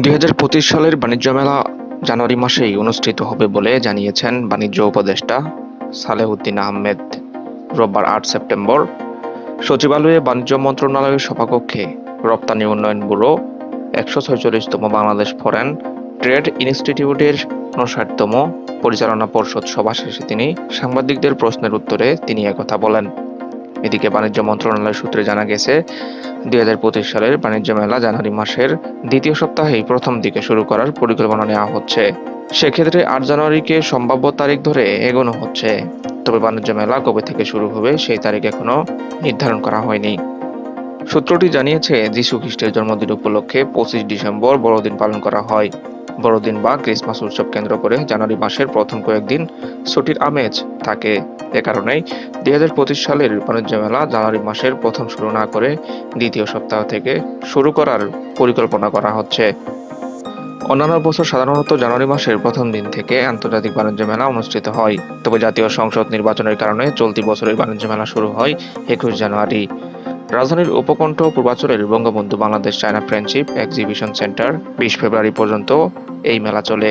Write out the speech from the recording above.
দুই হাজার পঁচিশ সালের বাণিজ্য মেলা জানুয়ারি মাসেই অনুষ্ঠিত হবে বলে জানিয়েছেন বাণিজ্য উপদেষ্টা সালেহউদ্দিন আহমেদ। রোববার আট সেপ্টেম্বর সচিবালয়ে বাণিজ্য মন্ত্রণালয়ের সভাকক্ষে রপ্তানি উন্নয়ন ব্যুরো একশো ছয়চল্লিশতম বাংলাদেশ ফরেন ট্রেড ইনস্টিটিউটের উনষাটতম পরিচালনা পর্ষদ সভা শেষে তিনি সাংবাদিকদের প্রশ্নের উত্তরে তিনি একথা বলেন। এদিকে বাণিজ্য মন্ত্রণালয় সূত্রে জানা গেছে, দুই হাজার পঁচিশ সালের বাণিজ্য মেলা জানুয়ারি মাসের দ্বিতীয় সপ্তাহেই প্রথম দিকে শুরু করার পরিকল্পনা নেওয়া হচ্ছে। সেক্ষেত্রে আট জানুয়ারিকে সম্ভাব্য তারিখ ধরে এগোনো হচ্ছে। তবে বাণিজ্য মেলা কবে থেকে শুরু হবে সেই তারিখ এখনও নির্ধারণ করা হয়নি। সূত্রটি জানিয়েছে, যীশু খ্রিস্টের জন্মদিন উপলক্ষে পঁচিশ ডিসেম্বর বড়দিন পালন করা হয়। বড়দিন বা ক্রিসমাস উৎসব কেন্দ্র করে জানুয়ারি মাসের প্রথম কয়েকদিন ছুটির আমেজ থাকে। এ কারণেই দুই হাজার পঁচিশ সালের বাণিজ্য মেলা জানুয়ারি মাসের প্রথম শুরু না করে দ্বিতীয় সপ্তাহ থেকে শুরু করার পরিকল্পনা করা হচ্ছে। অন্যান্য বছর সাধারণত জানুয়ারি মাসের প্রথম দিন থেকে আন্তর্জাতিক বাণিজ্য মেলা অনুষ্ঠিত হয়। তবে জাতীয় সংসদ নির্বাচনের কারণে চলতি বছরের বাণিজ্য মেলা শুরু হয় একুশ জানুয়ারি। রাজধানীর উপকণ্ঠ, পূর্বাঞ্চলের Bangabandhu Bangladesh China friendship exhibition centre, বিশ ফেব্রুয়ারি পর্যন্ত এই মেলা চলে।